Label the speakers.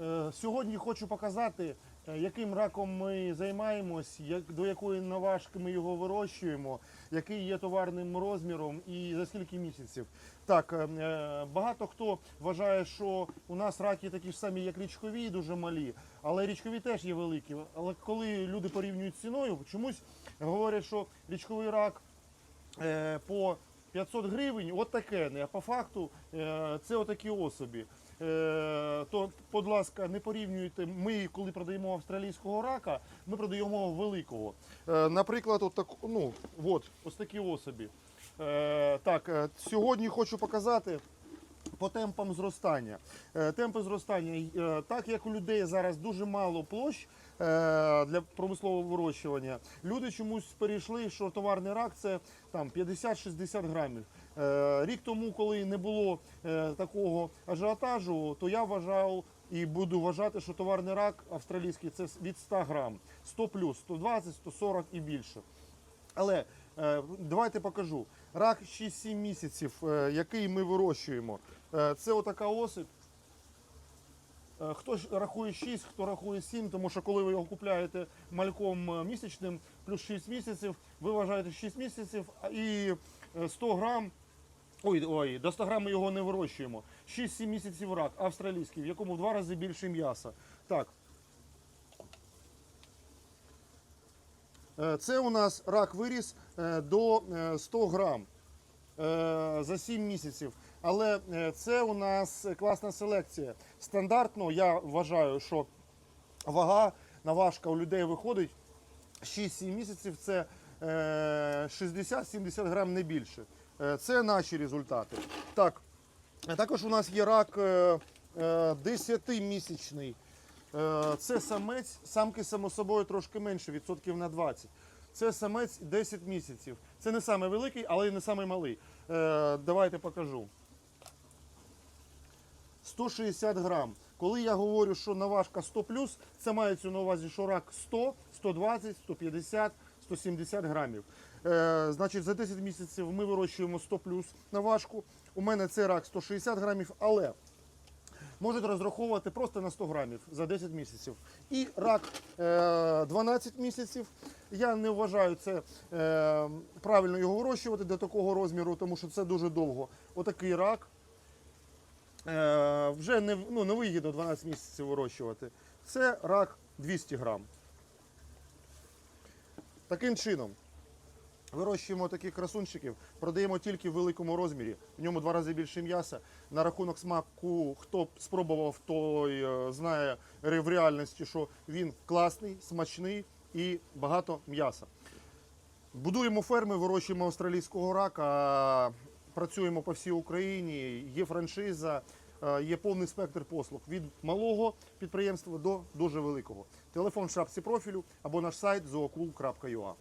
Speaker 1: Е, Сьогодні хочу показати, е, яким раком ми займаємось, до якої наважки ми його вирощуємо, який є товарним розміром і за скільки місяців. Так, е, багато хто вважає, що у нас раки такі ж самі, як річкові, дуже малі, але річкові теж є великі. Але коли люди порівнюють ціною, чомусь говорять, що річковий рак по 500 гривень, от таке, а по факту е, це отакі особі. Е, то, будь ласка, не порівнюйте. Ми, коли продаємо австралійського рака, ми продаємо великого. Е, наприклад, от так, ну, от, ось такі особі. Так, сьогодні хочу показати. По темпам зростання. Е, Темпи зростання, е, так як у людей зараз дуже мало площ е, для промислового вирощування, люди чомусь перейшли, що товарний рак це там 50-60 грамів. Рік тому, коли не було такого ажіотажу, то я вважав і буду вважати, що товарний рак австралійський це від 100 грам, 100 плюс, 120, 140 і більше. Але е, давайте покажу. Рак 6-7 місяців, е, який ми вирощуємо. Е, це отака осип. Е, Хто рахує 6, хто рахує 7, тому що коли ви його купляєте мальком місячним, плюс 6 місяців, ви вважаєте 6 місяців і е, 100 грам. Ой, ой, до 100 грам ми його не вирощуємо. 6-7 місяців рак австралійський, в якому в два рази більше м'яса. Так, Це у нас рак виріс е, до е, 100 грам е, за 7 місяців. Але е, це у нас класна селекція. Стандартно я вважаю, що вага наважка у людей виходить 6-7 місяців це е, 60-70 грам не більше. Е, Це наші результати. Так, також у нас є рак е, е, 10-місячний. Е, Це самець, самки само собою трошки менше, відсотків на 20. Це самець 10 місяців. Це не самий великий, але й не самий малий. Е, Давайте покажу. 160 грам. Коли я говорю, що наважка 100 це мається на увазі, що рак 100, 120, 150, 170 грамів. Е, значить, за 10 місяців ми вирощуємо 100 наважку. У мене це рак 160 грамів, але можуть розраховувати просто на 100 грамів за 10 місяців. І рак е, 12 місяців. Я не вважаю це е, правильно його вирощувати до такого розміру, тому що це дуже довго. Отакий рак. Е, вже не, ну, не вигідно 12 місяців вирощувати. Це рак 200 грам. Таким чином, вирощуємо таких красунчиків, продаємо тільки в великому розмірі. В ньому два рази більше м'яса. На рахунок смаку, хто спробував, той е, знає в реальності, що він класний, смачний і багато м'яса. Будуємо ферми, вирощуємо австралійського рака, працюємо по всій Україні, є франшиза, е, є повний спектр послуг від малого підприємства до дуже великого. Телефон в шапці профілю або наш сайт zookul.ua.